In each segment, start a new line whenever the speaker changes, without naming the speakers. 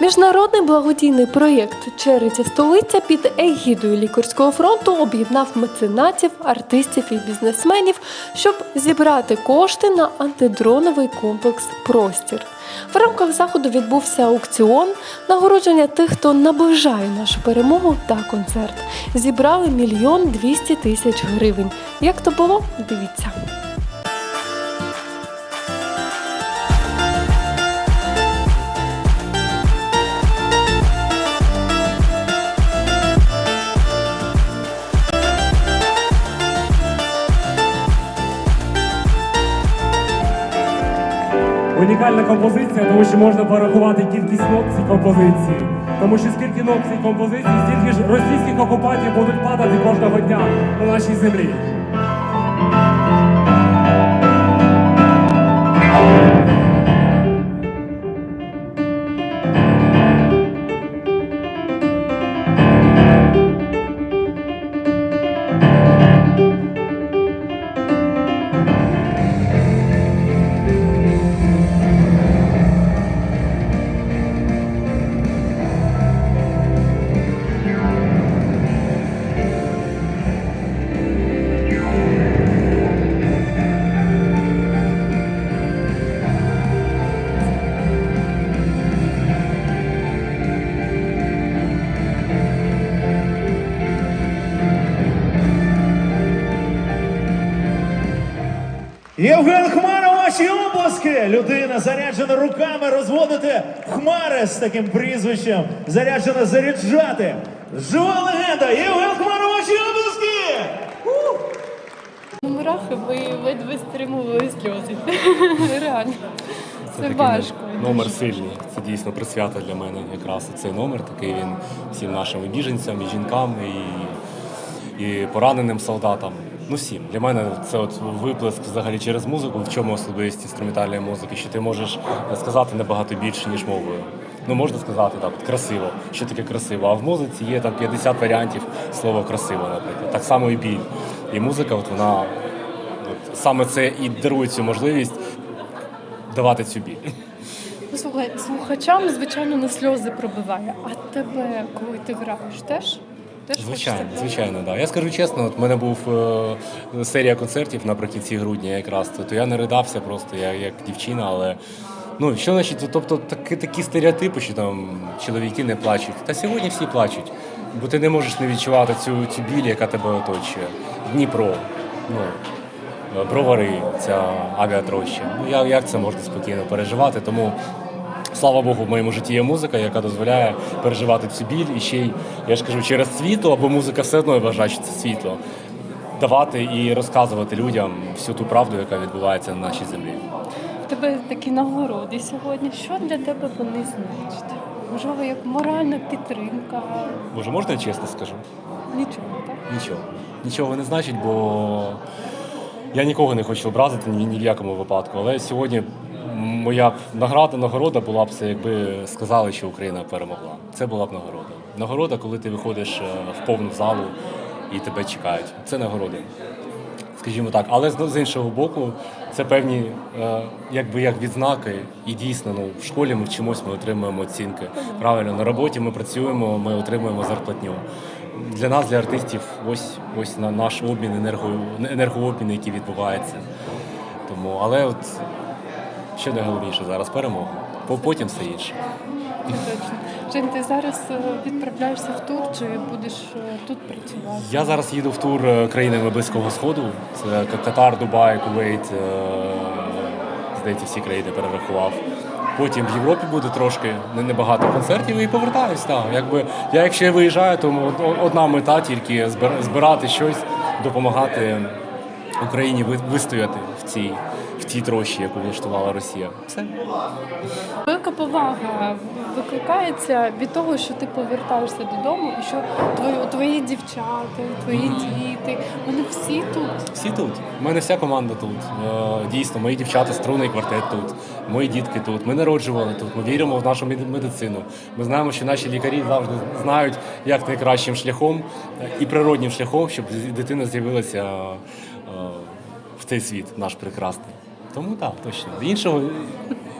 Міжнародний благодійний проєкт Чериця столиця під егідою лікарського фронту об'єднав меценатів, артистів і бізнесменів, щоб зібрати кошти на антидроновий комплекс Простір. В рамках заходу відбувся аукціон, нагородження тих, хто наближає нашу перемогу та концерт. Зібрали мільйон двісті тисяч гривень. Як то було, дивіться.
Унікальна композиція, тому що можна порахувати кількість нот цій композиції. Тому що скільки нот цій композиції, стільки ж російських окупантів будуть падати кожного дня на нашій землі.
Євген Хмара, ваші обласки! Людина заряджена руками розводити хмари з таким прізвищем. Заряджена заряджати. Жива легенда! Євген Хмара, ваші обласки!
номерах ви ледве стримували сльози. Реально. Це,
такий
важко.
Номер сильний. Це дійсно присвята для мене якраз цей номер. Такий він всім нашим і біженцям, і жінкам, і, і пораненим солдатам. Ну всім. Для мене це от виплеск взагалі через музику, в чому особливість інструментальної музики, що ти можеш сказати набагато більше, ніж мовою. Ну, можна сказати так, от, красиво. Що таке красиво? А в музиці є там 50 варіантів слова красиво, наприклад. Так само і біль. І музика, от вона от, саме це і дарує цю можливість давати цю біль.
Ну, Слухай, слухачам, звичайно, на сльози пробиває. А тебе, коли ти граєш, теж? Теж
Звичайно, звичайно, да. Я скажу чесно, от в мене був е, серія концертів наприкінці грудня якраз, то, то я не ридався просто, я як дівчина, але. Ну, що значить, тобто такі, такі стереотипи, що там чоловіки не плачуть. Та сьогодні всі плачуть, бо ти не можеш не відчувати цю, цю біль, яка тебе оточує. Дніпро, ну, бровари, ця авіатроща. Ну, як це можна спокійно переживати, тому Слава Богу, в моєму житті є музика, яка дозволяє переживати цю біль і ще й, я ж кажу, через світло, бо музика все одно вважає, що це світло. Давати і розказувати людям всю ту правду, яка відбувається на нашій землі.
В тебе такі нагороди сьогодні. Що для тебе вони значать? Можливо, як моральна підтримка?
Боже, можна я чесно скажу?
Нічого, так?
Нічого. Нічого не значить, бо я нікого не хочу образити ні, ні в якому випадку. Але сьогодні моя б награда, нагорода була б це, якби сказали, що Україна перемогла. Це була б нагорода. Нагорода, коли ти виходиш е, в повну залу і тебе чекають. Це нагорода. Скажімо так, але з іншого боку, це певні е, якби як відзнаки, і дійсно ну, в школі ми вчимось, ми отримуємо оцінки. Правильно, на роботі ми працюємо, ми отримуємо зарплатню. Для нас, для артистів, ось ось на наш обмін, енерго, енергообмін, який відбувається. Тому, але от що найголовніше зараз перемога. По- Потім все інше.
Точно. Жень, ти зараз е, відправляєшся в тур чи будеш е, тут працювати?
Я зараз їду в тур е, країнами Близького Сходу. Це Катар, Дубай, Кувейт. Здається, всі країни перерахував. Потім в Європі буде трошки небагато концертів і повертаюсь. Так. Якби я якщо я виїжджаю, то од- одна мета тільки збир- збирати щось, допомагати Україні ви- вистояти в цій в тій трощі, яку влаштувала Росія. Все.
Велика повага викликається від того, що ти повертаєшся додому, і що твої, твої дівчата, твої діти, вони всі тут.
Всі тут. У мене вся команда тут. Е, Дійсно, мої дівчата, струнний квартет тут, мої дітки тут. Ми народжували тут. Ми віримо в нашу медицину. Ми знаємо, що наші лікарі завжди знають, як найкращим шляхом е, і природнім шляхом, щоб дитина з'явилася е, в цей світ наш прекрасний. Тому так, точно. Іншого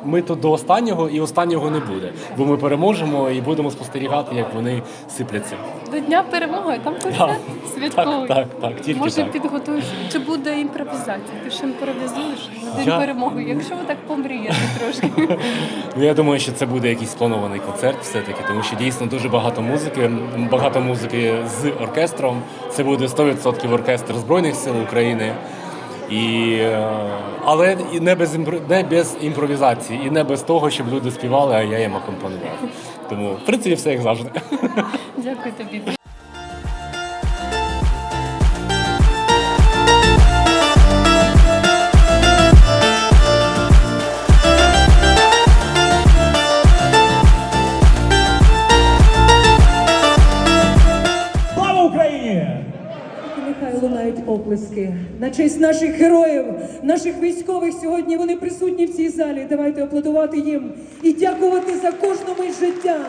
ми тут до останнього і останнього не буде. Бо ми переможемо і будемо спостерігати, як вони сипляться.
До дня перемоги там концерт святковий.
так, так, так, тільки
Може
так.
підготуєш? Чи буде імпровізація? Ти ж імпровізуєш на день
Я-
перемоги, якщо ви так помрієте трошки.
Ну, я думаю, що це буде якийсь спланований концерт, все-таки, тому що дійсно дуже багато музики, багато музики з оркестром. Це буде 100% оркестр Збройних сил України. І, е, але і не без, не без імпровізації, і не без того, щоб люди співали, а я їм акомпанував. Тому, в принципі, все як завжди.
Дякую тобі.
Честь наших героїв, наших військових. Сьогодні вони присутні в цій залі. Давайте аплодувати їм і дякувати за кожну мить життя.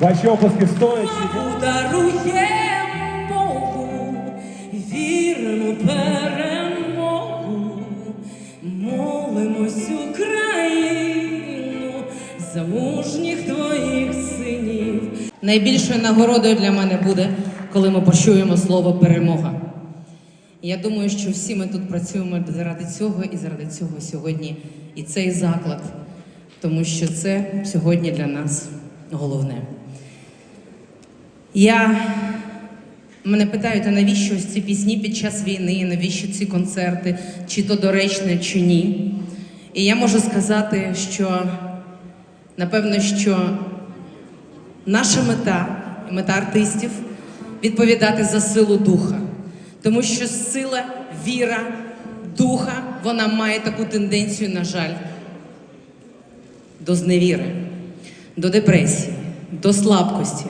Ваші оплески стоячи.
Дарує Богу вірну перемогу, молимось Україну за мужніх твоїх синів. Найбільшою нагородою для мене буде, коли ми почуємо слово перемога. Я думаю, що всі ми тут працюємо заради цього і заради цього сьогодні. І цей заклад, тому що це сьогодні для нас головне. Я мене питають, а навіщо ось ці пісні під час війни, навіщо ці концерти, чи то доречне, чи ні. І я можу сказати, що напевно, що наша мета, мета артистів відповідати за силу духа. Тому що сила, віра, духа, вона має таку тенденцію, на жаль, до зневіри, до депресії, до слабкості.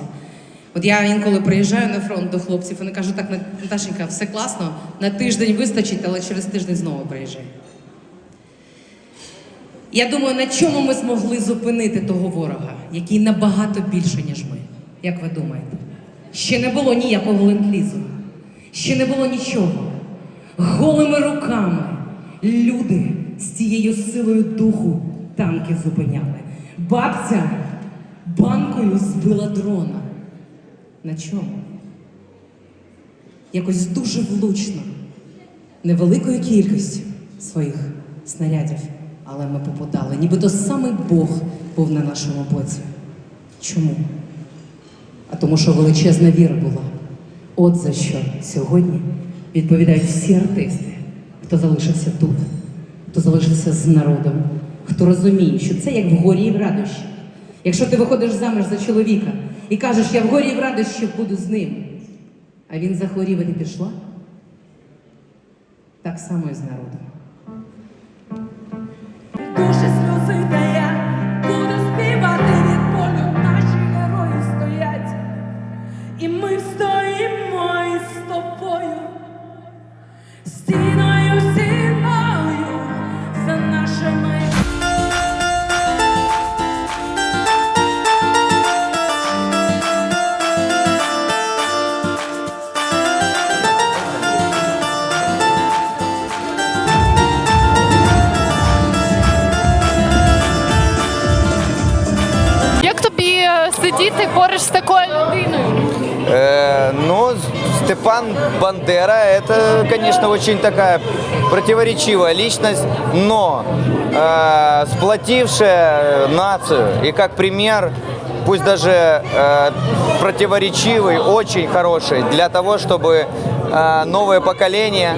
От я інколи приїжджаю на фронт до хлопців, вони кажуть, так, Наташенька, все класно, на тиждень вистачить, але через тиждень знову приїжджай. Я думаю, на чому ми змогли зупинити того ворога, який набагато більше, ніж ми. Як ви думаєте? Ще не було ніякого ленд-лізу. Ще не було нічого. Голими руками люди з цією силою духу танки зупиняли. Бабця банкою збила дрона. На чому? Якось дуже влучно, невеликою кількістю своїх снарядів, але ми попадали. Нібито самий Бог був на нашому боці. Чому? А тому, що величезна віра була. От за що сьогодні відповідають всі артисти, хто залишився тут, хто залишився з народом, хто розуміє, що це як в горі і в радощі. Якщо ти виходиш заміж за чоловіка і кажеш, я в горі і в радощі буду з ним, а він захворів і ти пішла, так само і з народом.
Э, ну, Степан Бандера это, конечно, очень такая противоречивая личность, но э, сплотившая нацию и как пример, пусть даже э, противоречивый, очень хороший для того, чтобы э, новое поколение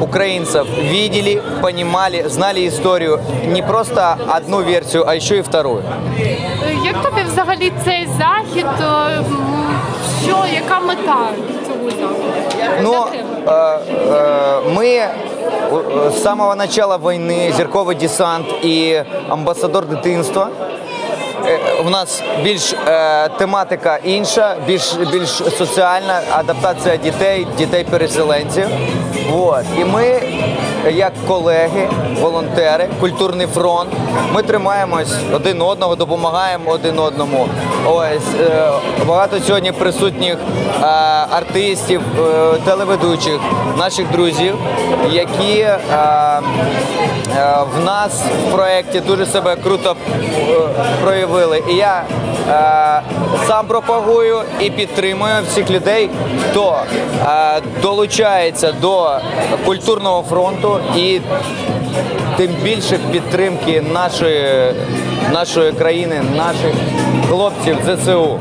украинцев видели, понимали, знали историю не просто одну версию, а еще и вторую.
Е, Як тобі взагалі цей захід? Е, м, Що, яка мета цього заходу?
Но
Для тебе?
э, э, мы э, с самого начала войны зірковий десант і амбасадор дитинства. Е, У нас більш е, тематика інша, більш більш соціальна адаптація дітей, дітей-переселенців. Вот. І ми як колеги, волонтери, культурний фронт. Ми тримаємось один одного, допомагаємо один одному. Ось е, багато сьогодні присутніх е, артистів, е, телеведучих, наших друзів, які е, е, в нас в проєкті дуже себе круто е, проявили. І я е, сам пропагую і підтримую всіх людей, хто е, долучається до культурного фронту і тим більше підтримки нашої, нашої країни, наших хлопців ЗСУ.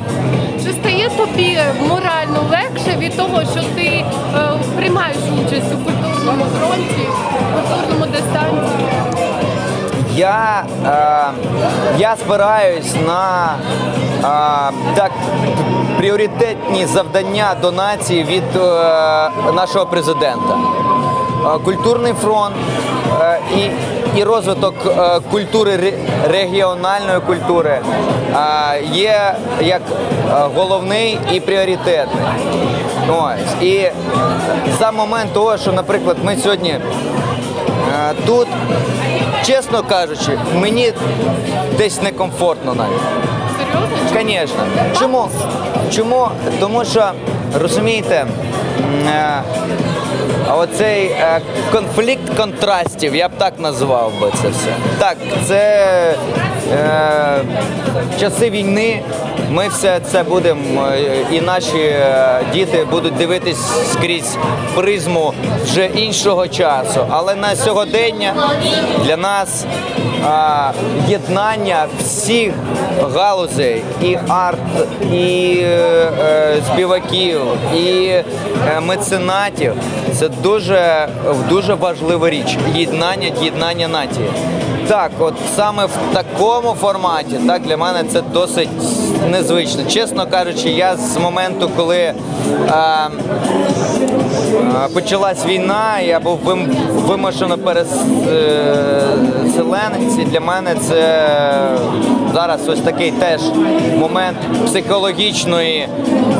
Чи стає тобі морально легше від того, що ти е, приймаєш участь у культурному фронті, культурному дистанції?
Я, е, я спираюсь на е, так, пріоритетні завдання донації від е, нашого президента. Е, Культурний фронт е, і, і розвиток е, культури регіональної культури е, є як е, головний і пріоритетний. Ось. І за момент того, що, наприклад, ми сьогодні е, тут, чесно кажучи, мені десь некомфортно навіть.
Серйозно?
Звісно. Чому? Чому? Тому що, розумієте, е, оцей е, конфлікт контрастів, я б так назвав би це все. Так, це е, часи війни. Ми все це будемо, е, і наші е, діти будуть дивитись скрізь призму вже іншого часу. Але на сьогодення для нас а, єднання всіх галузей і арт, і е, е, співаків, і е, меценатів це дуже, дуже важлива річ. Єднання, єднання нації. Так, от саме в такому форматі, так для мене це досить незвично. Чесно кажучи, я з моменту, коли е, почалась війна, я був вимушено переселенець. І для мене це зараз ось такий теж момент психологічної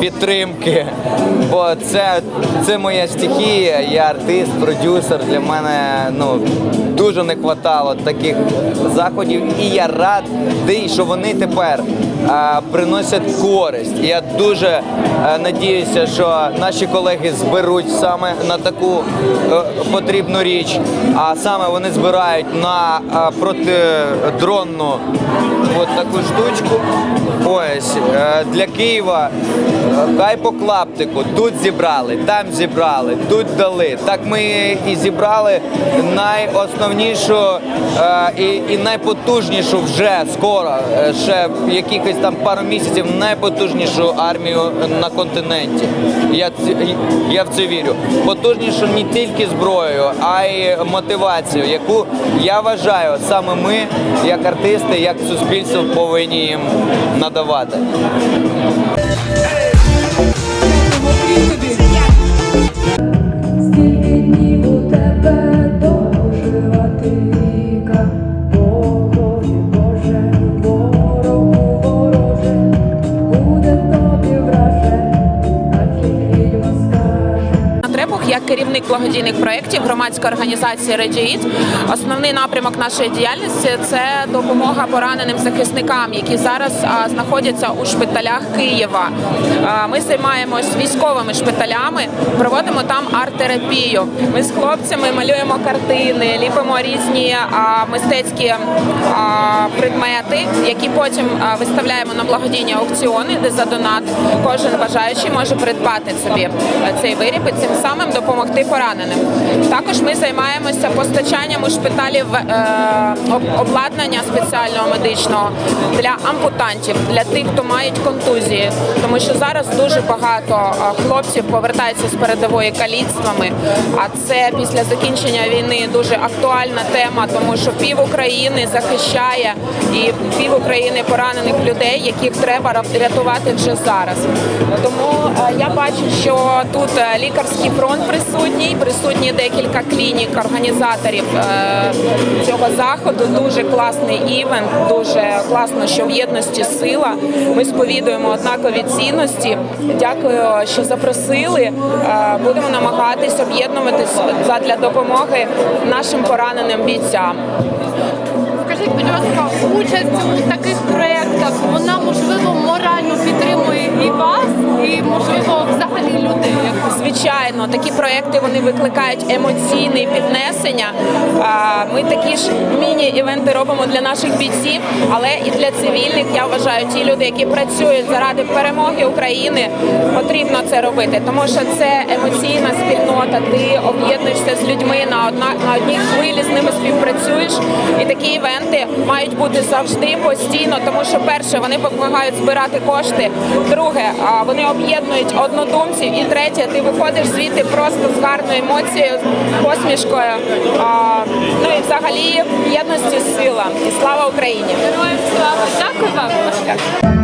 підтримки. Бо це, це моя стихія, я артист, продюсер. Для мене ну, дуже не вистачало таких заходів. І я радий, що вони тепер приносять користь. Я дуже е, надіюся, що наші колеги зберуть саме на таку е, потрібну річ. А саме вони збирають на е, протидронну от таку штучку. Ось е, для Києва е, хай по клаптику. Тут зібрали, там зібрали, тут дали. Так ми і зібрали найосновнішу е, і, найпотужнішу вже скоро, е, ще якихось там пару місяців, найпотужнішу армію на континенті. Я, я в це вірю. Потужнішу не тільки зброєю, а й мотивацією, яку я вважаю саме ми, як артисти, як суспільство, повинні їм надавати.
Скільки днів у тебе скаже.
На Требух, я керівник благодійних проєктів громадської організації Редіїт. Основний напрямок нашої діяльності це допомога пораненим захисникам, які зараз знаходяться у шпиталях Києва. Ми займаємось військовими шпиталями, проводимо там арт-терапію. Ми з хлопцями малюємо картини, ліпимо різні мистецькі предмети, які потім виставляємо на благодійні аукціони, де за донат кожен бажаючий може придбати собі цей виріб і цим самим допомогти пораненим. Також ми займаємося постачанням у шпиталів е, обладнання спеціального медичного для ампутантів, для тих, хто мають контузії, тому що зараз дуже багато е, хлопців повертаються з передової каліцтвами. А це після закінчення війни дуже актуальна тема, тому що пів України захищає і пів України поранених людей, яких треба рятувати вже зараз. Тому е, я бачу, що тут лікарський фронт присутній, присутні декілька клінік організаторів е, цього заходу. Дуже класний івент, дуже класно, що в єдності сила. Ми сповідуємо однакові цінності. Дякую, що запросили. Е, Будемо намагатись об'єднуватись задля допомоги нашим пораненим бійцям.
Ласка, участь у таких проєктах, вона можливо морально підтримує і вас, і можливо взагалі людей.
Звичайно, такі проекти вони викликають емоційне піднесення. Ми такі ж міні-івенти робимо для наших бійців, але і для цивільних. Я вважаю, ті люди, які працюють заради перемоги України, потрібно це робити, тому що це емоційна спільнота. Ти об'єднуєшся з людьми на одна на одній хвилі, з ними співпрацюєш. І такі івенти мають бути завжди постійно, тому що перше вони допомагають збирати кошти. Друге, вони об'єднують однодумців. І третє, ти виходиш звідти просто з гарною емоцією, посмішкою. Ну і взагалі єдності сила. І слава Україні!
Героям слава! Дякую вам!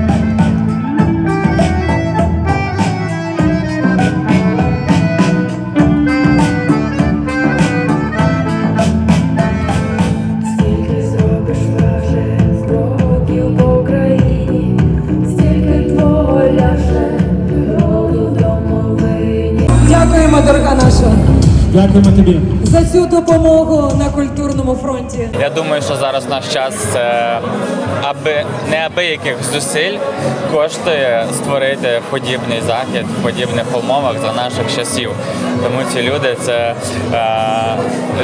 Дякуємо
тобі.
за цю допомогу на культурному фронті.
Я думаю, що зараз наш час це аби неабияких зусиль коштує створити подібний захід в подібних умовах за наших часів. Тому ці люди це е,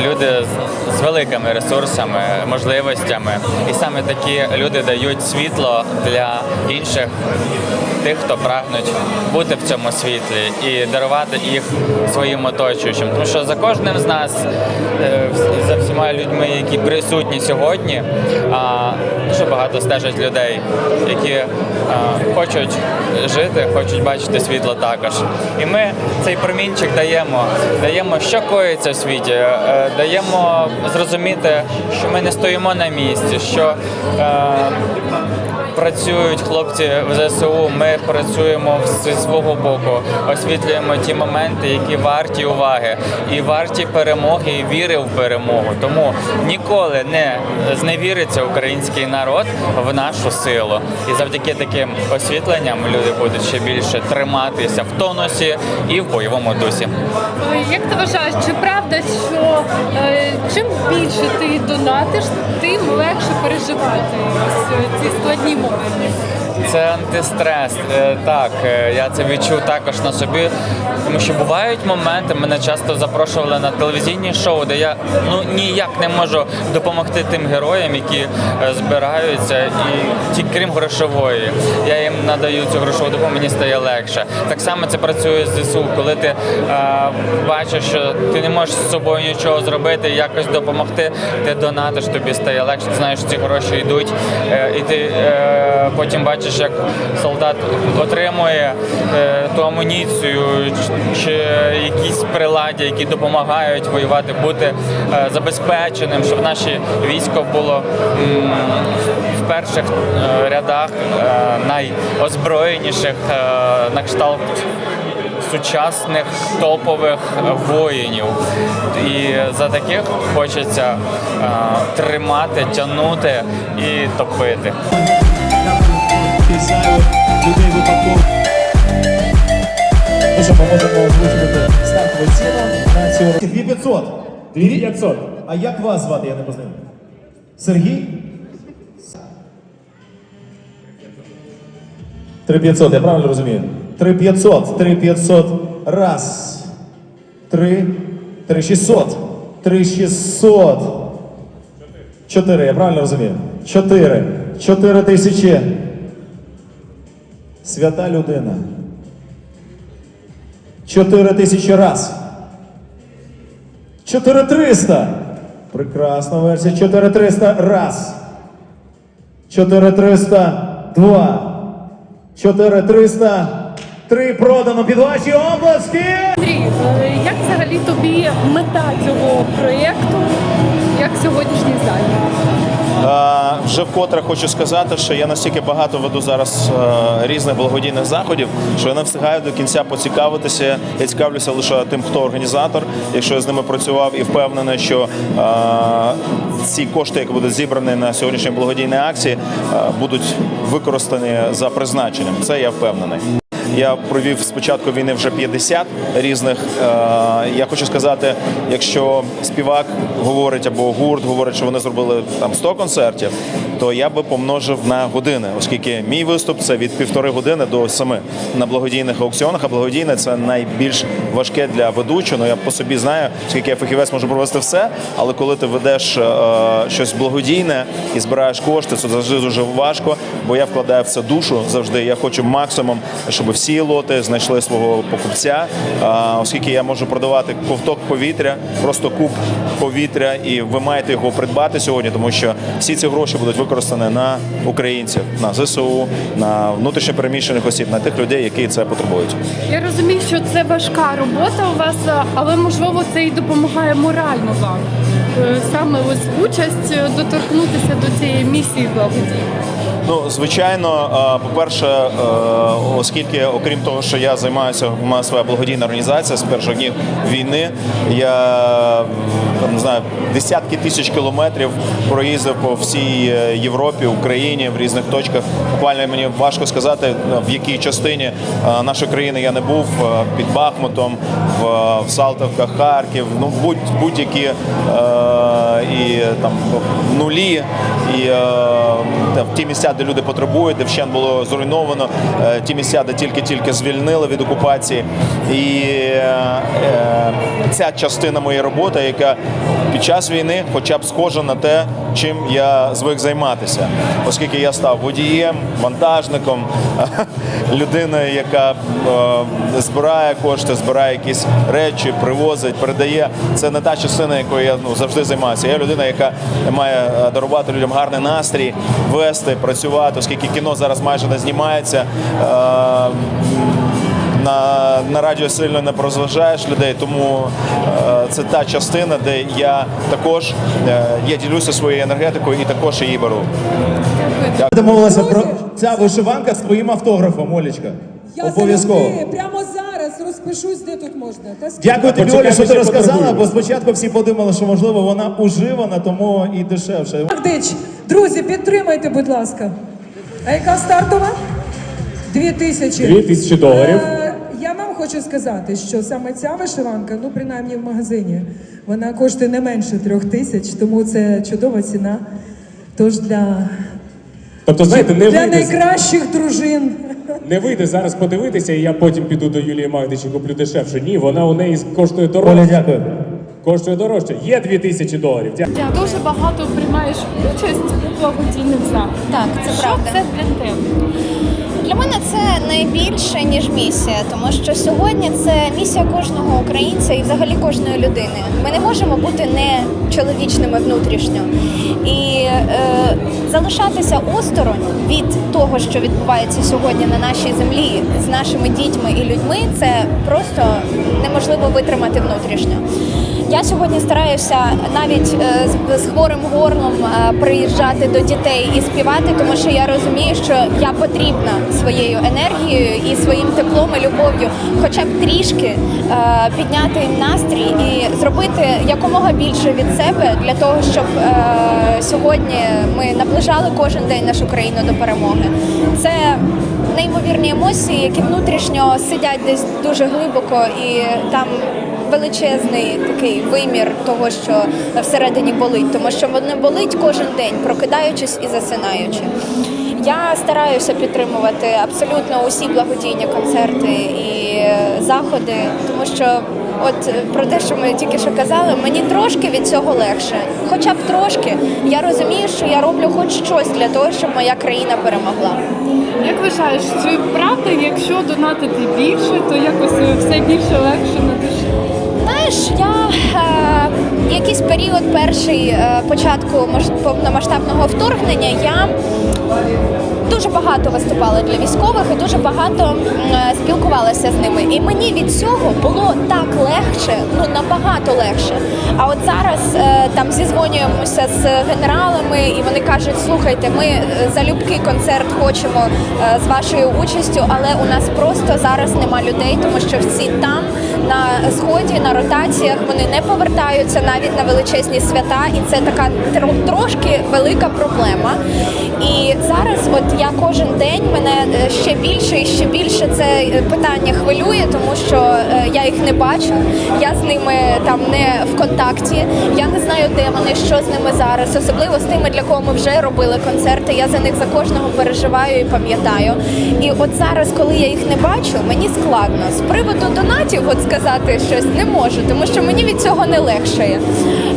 люди з, з великими ресурсами, можливостями, і саме такі люди дають світло для інших. Тих, хто прагнуть бути в цьому світлі і дарувати їх своїм оточуючим. Тому що за кожним з нас, е, за всіма людьми, які присутні сьогодні, дуже багато стежать людей, які е, хочуть жити, хочуть бачити світло також. І ми цей промінчик даємо, даємо, що коїться в світі, е, даємо зрозуміти, що ми не стоїмо на місці, що працюють хлопці в ЗСУ. Ми працюємо зі свого боку, освітлюємо ті моменти, які варті уваги, і варті перемоги, і віри в перемогу. Тому ніколи не зневіриться український народ в нашу силу. І завдяки таким освітленням люди будуть ще більше триматися в тонусі і в бойовому дусі.
Як ти вважаєш, чи правда, що е, чим більше ти донатиш, тим легше переживати е, ці складні моменти? Дякую.
Це антистрес. Е, Так, е, я це відчув також на собі. Тому що бувають моменти, мене часто запрошували на телевізійні шоу, де я ну ніяк не можу допомогти тим героям, які е, збираються, і ті, крім грошової, я їм надаю цю грошову допомогу, мені стає легше. Так само це працює з ЗСУ, коли ти е, бачиш, що ти не можеш з собою нічого зробити, якось допомогти, ти донатиш, тобі стає легше, ти знаєш, що ці гроші йдуть, і ти потім бачиш, як солдат отримує е, ту амуніцію чи, якісь приладдя, які допомагають воювати, бути е, забезпеченим, щоб наше військо було в перших е, рядах найозброєніших на кшталт сучасних топових воїнів. І за таких хочеться е, тримати, тягнути і топити.
Ну що, ми можемо озвучувати стартову ціну на цю 2500.
2500.
А як вас звати, я не познаю? Сергій? 3500, я правильно розумію? 3500, 3500, раз. Три, 3600, 3600. Чотири, я правильно розумію? Чотири. Чотири тисячі. Свята людина. Чотири тисячі раз. 4300. Прекрасна версія. 4300 раз. 4300 два. 4300 три продано під ваші обласки.
Андрій, е, як взагалі тобі мета цього проєкту, як сьогоднішній захід?
Е,
вже вкотре хочу сказати, що я настільки багато веду зараз е, різних благодійних заходів, що я не встигаю до кінця поцікавитися. Я цікавлюся лише тим, хто організатор, якщо я з ними працював і впевнений, що е, ці кошти, які будуть зібрані на сьогоднішній благодійній акції, будуть використані за призначенням. Це я впевнений. Я провів з початку війни вже 50 різних. Е, я хочу сказати, якщо співак говорить або гурт говорить, що вони зробили там 100 концертів, то я би помножив на години, оскільки мій виступ це від півтори години до семи на благодійних аукціонах. А благодійне це найбільш важке для ведучого. Ну я по собі знаю, оскільки я фахівець можу провести все. Але коли ти ведеш е, щось благодійне і збираєш кошти, це завжди дуже важко, бо я вкладаю в це душу завжди. Я хочу максимум, щоб всі лоти знайшли свого покупця, оскільки я можу продавати ковток повітря, просто куб повітря, і ви маєте його придбати сьогодні, тому що всі ці гроші будуть використані на українців, на ЗСУ, на внутрішньопереміщених осіб, на тих людей, які це потребують.
Я розумію, що це важка робота у вас, але можливо це і допомагає морально вам. Е, Саме ось участь е, доторкнутися до цієї місії благодійної.
Ну, звичайно, е, по-перше, е, оскільки, окрім того, що я займаюся, у мене своя благодійна організація з перших днів війни, я там, не знаю, десятки тисяч кілометрів проїздив по всій е, Європі, Україні, в різних точках. Буквально мені важко сказати, в якій частині нашої країни я не був під Бахмутом, в, Салтовках, Харків, ну будь будь-які е, і там нулі, і е, та, в ті місця, де люди потребують, де вщен було зруйновано, е, ті місця, де тільки-тільки звільнили від окупації. І е, е, ця частина моєї роботи, яка під час війни, хоча б схожа на те, чим я звик займатися, оскільки я став водієм, вантажником, людиною, яка е, збирає кошти, збирає якісь речі, привозить, передає. Це не та частина, якою я ну, завжди займаюся. Я людина, яка має е, дарувати людям гарний настрій, вести, працювати, оскільки кіно зараз майже не знімається. Е, на, на радіо сильно не розважаєш людей, тому це та частина, де я також е, я ділюся своєю енергетикою і також її беру.
Домовилися про
ця вишиванка з твоїм автографом, Олечка.
Я залюбки прямо зараз розпишусь, де тут можна. Та?
Дякую тобі, Оля, що ти розказала, бо спочатку всі подумали, що можливо вона уживана, тому і дешевше.
Магдич, друзі, підтримайте, будь ласка. А яка стартова? Дві тисячі.
Дві тисячі доларів.
Я хочу сказати, що саме ця вишиванка, ну принаймні в магазині, вона коштує не менше трьох тисяч, тому це чудова ціна. Тож для,
Тобто, знаєте, не
для
вийде,
найкращих дружин.
не вийде зараз подивитися, і я потім піду до Юлії Магдич і куплю дешевше. Ні, вона у неї коштує дорожче.
Оля, дякую.
Коштує дорожче. Є дві тисячі доларів. Дя-
Ти дуже багато приймаєш участь у благодійних заходах.
Так, це
Що
правда.
це для тебе?
Для мене це найбільше ніж місія, тому що сьогодні це місія кожного українця і взагалі кожної людини. Ми не можемо бути не чоловічними внутрішньо і е, залишатися осторонь від того, що відбувається сьогодні на нашій землі з нашими дітьми і людьми. Це просто неможливо витримати внутрішньо. Я сьогодні стараюся навіть е, з, хворим горлом е, приїжджати до дітей і співати, тому що я розумію, що я потрібна своєю енергією і своїм теплом і любов'ю, хоча б трішки е, підняти їм настрій і зробити якомога більше від себе для того, щоб сьогодні ми наближали кожен день нашу країну до перемоги. Це неймовірні емоції, які внутрішньо сидять десь дуже глибоко і там величезний такий вимір того, що всередині болить, тому що воно болить кожен день, прокидаючись і засинаючи. Я стараюся підтримувати абсолютно усі благодійні концерти і заходи, тому що от про те, що ми тільки що казали, мені трошки від цього легше. Хоча б трошки. Я розумію, що я роблю хоч щось для того, щоб моя країна перемогла.
Як вважаєш, чи правда, якщо донатити більше, то якось все більше легше на душі?
Знаєш, я е, якийсь період перший е, початку повномасштабного вторгнення я дуже багато виступала для військових і дуже багато е, спілкувалася з ними. І мені від цього було так легше, ну набагато легше. А от зараз е, там зізвонюємося з генералами, і вони кажуть: слухайте, ми е, залюбки концерт хочемо е, з вашою участю, але у нас просто зараз нема людей, тому що всі там на сході, на ротаціях вони не повертаються навіть на величезні свята, і це така тро- трошки велика проблема. І зараз, от я кожен день мене е, ще більше і ще більше це е, питання хвилює, тому що е, я їх не бачу. Я з ними там не в контакті. Я не знаю, де вони, що з ними зараз, особливо з тими, для кого ми вже робили концерти. Я за них за кожного переживаю і пам'ятаю. І от зараз, коли я їх не бачу, мені складно з приводу донатів, от сказати щось не можу, тому що мені від цього не легшає.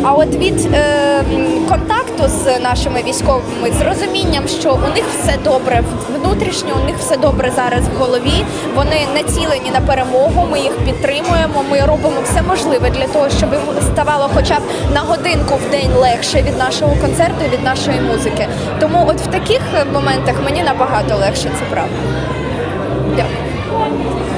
А от від е, контакту з нашими військовими, з розумінням, що у них все добре внутрішньо, у них все добре зараз в голові. Вони націлені на перемогу. Ми їх підтримуємо. Ми робимо все можливе для того, щоб їм ставало хоча б на годинку в день легше від нашого концерту, від нашої музики. Тому, от в таких моментах мені набагато легше, це правда. Дякую.